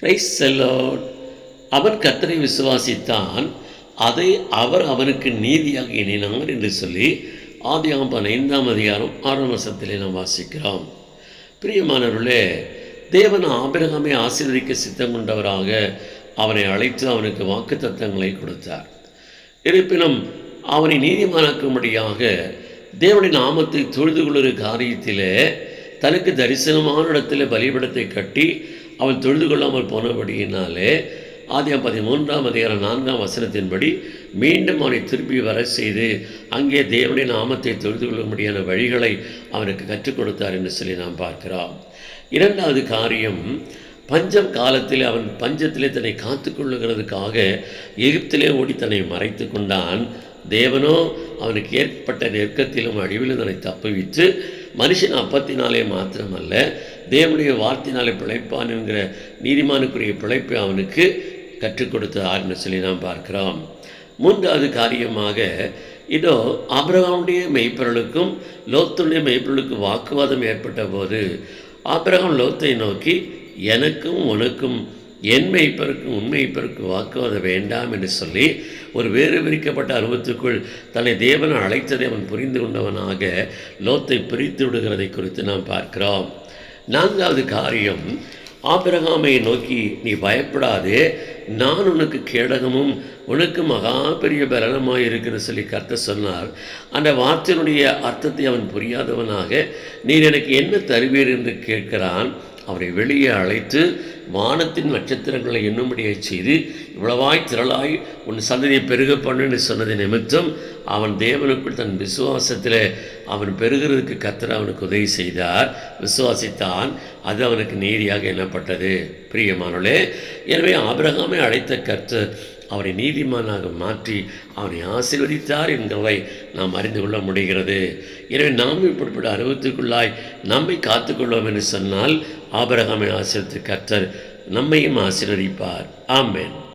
Price செல்லோட் அவன் கத்தனை விசுவாசித்தான். அதை அவர் அவனுக்கு நீதியாக எண்ணினார் என்று சொல்லி ஆதியாகம் பதினைந்தாம் அதிகாரம் ஆறாம் வசத்திலே நாம் வாசிக்கிறோம். பிரியமானவர்களே தேவன் ஆபிரகாமை ஆசீர்வதிக்க சித்தம் கொண்டவராக அவனை அழைத்து அவனுக்கு வாக்கு தத்தங்களை கொடுத்தார். இருப்பினும் அவனை நீதிமானாக்கும்படியாக தேவனின் நாமத்தை தொழுது கொள்கிற காரியத்திலே தனக்கு தரிசனமான இடத்துல பலிபடத்தை கட்டி அவள் தொழுது கொள்ளாமல் போனபடியினாலே ஆதியம் பதிமூன்றாம் அதிகாரம் நான்காம் வசனத்தின்படி மீண்டும் அவனை திரும்பி வர செய்து அங்கே தேவனுடைய நாமத்தை தொழுது கொள்ளும்படியான வழிகளை அவனுக்கு கற்றுக் கொடுத்தார் என்று சொல்லி நாம் பார்க்கிறோம். இரண்டாவது காரியம் பஞ்சம் காலத்தில் அவன் பஞ்சத்திலே தன்னை காத்து கொள்ளுகிறதுக்காக எகிப்திலே ஓடி தன்னை மறைத்து கொண்டான். தேவனோ அவனுக்கு ஏற்பட்ட நெருக்கத்திலும் அழிவிலும் தன்னை தப்புவித்து மனுஷன் அப்பத்தினாலே மாத்திரமல்ல தேவனுடைய வார்த்தையினாலே பிழைப்பானுங்கிற நீதிமானுக்குரிய பிழைப்பை அவனுக்கு கற்றுக் கொடுத்தார்னு சொல்லி நாம் பார்க்கிறோம். மூன்றாவது காரியமாக இதோ ஆபிரகாமுடைய மெய்ப்பொருளுக்கும் லோத்துடைய மெய்ப்பொருளுக்கும் வாக்குவாதம் ஏற்பட்ட போது ஆபிரகாம் லோத்தை நோக்கி எனக்கும் உனக்கும் என் உண்மை உண்மைப்பருக்கும் வாக்குவாதம் வேண்டாம் என்று சொல்லி ஒரு வேறு விரிக்கப்பட்ட அனுபவத்துக்குள் தன்னை தேவன் அழைத்ததை அவன் புரிந்து கொண்டவனாக லோத்தை பிரித்து விடுகிறதை குறித்து நாம் பார்க்கிறோம். நான்காவது காரியம் ஆபிரகாமை நோக்கி நீ பயப்படாதே நான் உனக்கு கேடகமும் உனக்கு மகா பெரிய பலனமாக இருக்கிற சொல்லி கர்த்த சொன்னார். அந்த வார்த்தையினுடைய அர்த்தத்தை அவன் புரியாதவனாக நீர் எனக்கு என்ன தருவீர்? என்று கேட்கிறான். அவரை வெளியே அழைத்து வானத்தின் நட்சத்திரங்களை எண்ணும்படியை செய்து இவ்வளவாய் திரளாய் உன் சந்ததியை பெருக பண்ணுன்னு சொன்னது நிமித்தம் அவன் தேவனுக்குள் தன் விசுவாசத்தில் அவன் பெருகிறதுக்கு கத்தர் அவனுக்கு உதவி செய்தார். விசுவாசித்தான் அது அவனுக்கு நீதியாக எண்ணப்பட்டது. பிரியமானோளே எனவே ஆபிரகாமை அழைத்த கர்த்தர் அவரை நீதிமானாக மாற்றி அவரை ஆசீர்வதித்தார் என்கிறதை நாம் அறிந்து கொள்ள முடிகிறது. எனவே நாம் இப்படிப்பட்ட அருவத்துக்குள்ளாய் நம்மை காத்துக்கொள்வோம் என்று சொன்னால் ஆபரகாமை ஆசிரியத்து கர்த்தர் நம்மையும் ஆசீர்வதிப்பார். ஆமென்.